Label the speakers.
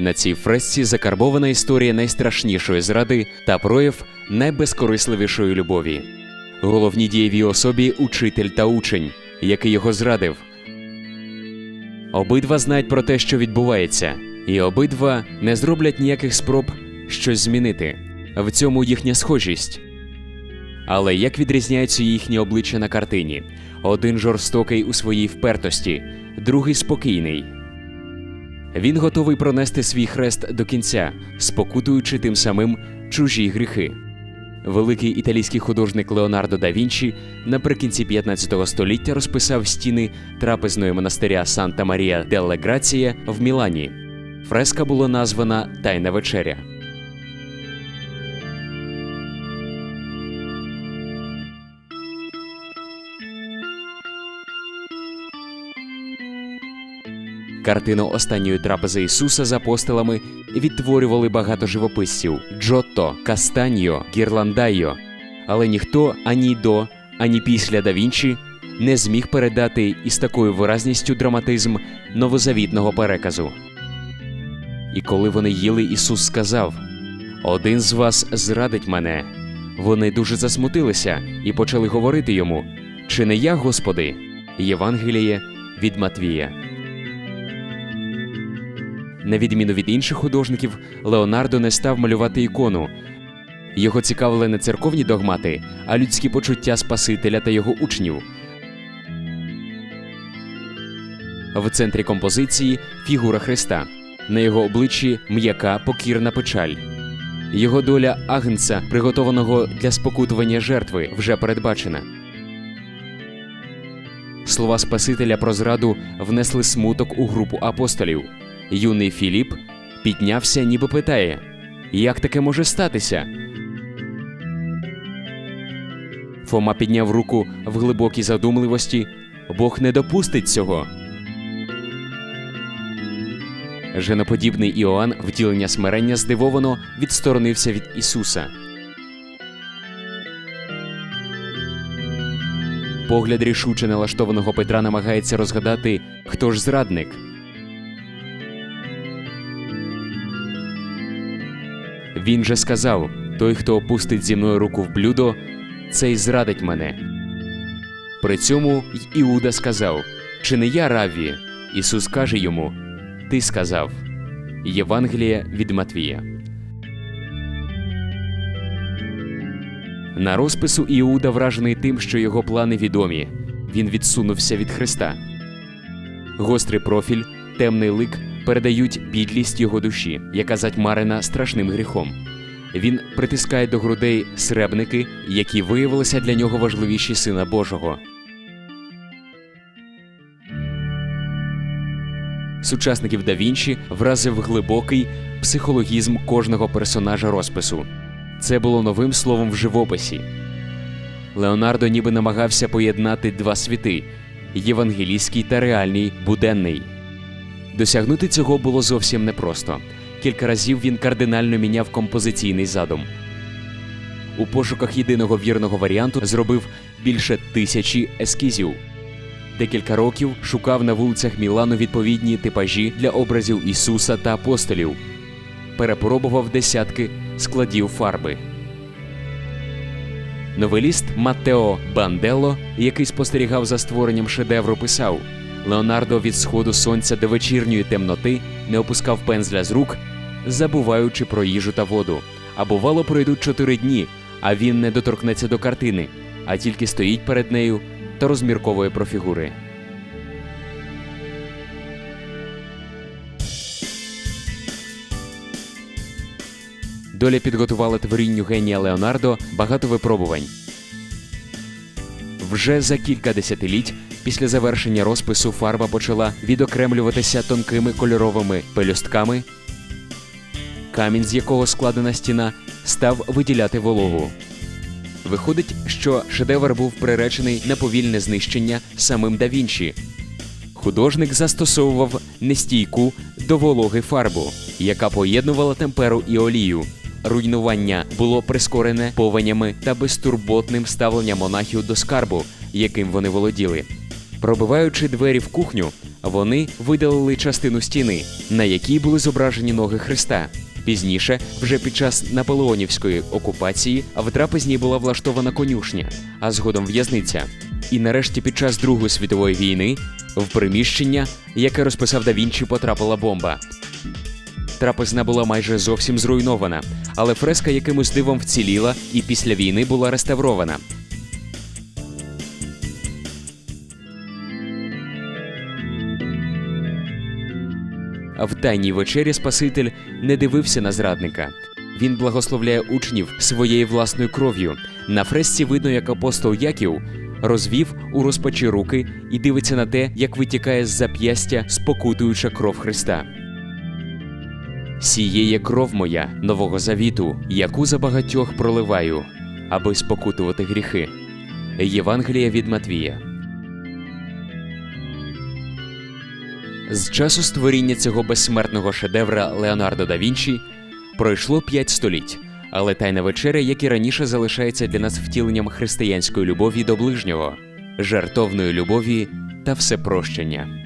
Speaker 1: На цій фресці закарбована історія найстрашнішої зради та прояв найбезкорисливішої любові. Головні дієві особі учитель та учень, який його зрадив. Обидва знають про те, що відбувається, і обидва не зроблять ніяких спроб щось змінити. В цьому їхня схожість. Але як відрізняються їхні обличчя на картині? Один жорстокий у своїй впертості, другий спокійний. Він готовий пронести свій хрест до кінця, спокутуючи тим самим чужі гріхи. Великий італійський художник Леонардо да Вінчі наприкінці 15 століття розписав стіни трапезної монастиря Санта Марія делла Грація в Мілані. Фреска була названа Тайна вечеря. Картину останньої трапези Ісуса з апостолами відтворювали багато живописців Джотто, Кастаньо, Гірландайо. Але ніхто ані до, ані після да Вінчі не зміг передати із такою виразністю драматизм новозавітного переказу. І коли вони їли, Ісус сказав: Один з вас зрадить мене. Вони дуже засмутилися і почали говорити йому: Чи не я, Господи? Євангеліє від Матвія. На відміну від інших художників, Леонардо не став малювати ікону. Його цікавили не церковні догмати, а людські почуття Спасителя та його учнів. В центрі композиції фігура Христа. На його обличчі м'яка покірна печаль. Його доля агнця, приготованого для спокутування жертви, вже передбачена. Слова Спасителя про зраду внесли смуток у групу апостолів. Юний Філіп піднявся, ніби питає: Як таке може статися? Фома підняв руку в глибокій задумливості. Бог не допустить цього. Женоподібний Іоанн, втілення смирення, здивовано відсторонився від Ісуса. Погляд рішуче налаштованого Петра намагається розгадати, хто ж зрадник. Він же сказав: той, хто опустить зі мною руку в блюдо, цей зрадить мене. При цьому й Іуда сказав: Чи не я равві? Ісус каже йому: Ти сказав. Євангелія від Матвія. На розпису Іуда вражений тим, що його плани відомі. Він відсунувся від Христа. Гострий профіль, темний лик передають підлість його душі, яка затьмарена страшним гріхом. Він притискає до грудей сребники, які виявилися для нього важливіші Сина Божого. Сучасників да Вінчі вразив глибокий психологізм кожного персонажа розпису. Це було новим словом в живописі. Леонардо ніби намагався поєднати два світи євангелійський та реальний буденний. Досягнути цього було зовсім непросто. Кілька разів він кардинально міняв композиційний задум. У пошуках єдиного вірного варіанту зробив більше тисячі ескізів. Декілька років шукав на вулицях Мілану відповідні типажі для образів Ісуса та апостолів. Перепробував десятки складів фарби. Новеліст Маттео Банделло, який спостерігав за створенням шедевру, писав: Леонардо від сходу сонця до вечірньої темноти не опускав пензля з рук, забуваючи про їжу та воду. А бувало, пройдуть чотири дні, а він не доторкнеться до картини, а тільки стоїть перед нею та розмірковує про фігури. Доля підготувала творінню генія Леонардо багато випробувань. Вже за кілька десятиліть після завершення розпису фарба почала відокремлюватися тонкими кольоровими пелюстками. Камінь, з якого складена стіна, став виділяти вологу. Виходить, що шедевр був приречений на повільне знищення самим да Вінчі. Художник застосовував нестійку до вологи фарбу, яка поєднувала темперу і олію. Руйнування було прискорене повенями та безтурботним ставленням монахів до скарбу, яким вони володіли. Пробиваючи двері в кухню, Вони видалили частину стіни, на якій були зображені ноги Христа. Пізніше, вже під час наполеонівської окупації, в трапезній була влаштована конюшня, а згодом в'язниця. І нарешті, під час Другої світової війни, в приміщення, яке розписав да Вінчі, потрапила бомба. Трапезна була майже зовсім зруйнована, але фреска якимось дивом вціліла і після війни була реставрована. В тайній вечері Спаситель не дивився на зрадника. Він благословляє учнів своєю власною кров'ю. На фресці видно, як апостол Яків розвів у розпачі руки і дивиться на те, як витікає з зап'ястя спокутуюча кров Христа. Сіє кров моя нового завіту, яку за багатьох проливаю, аби спокутувати гріхи. Євангелія від Матвія. З часу створіння цього безсмертного шедевра Леонардо да Вінчі пройшло п'ять століть, але тайна вечеря, як і раніше, залишається для нас втіленням християнської любові до ближнього, жартовної любові та всепрощення.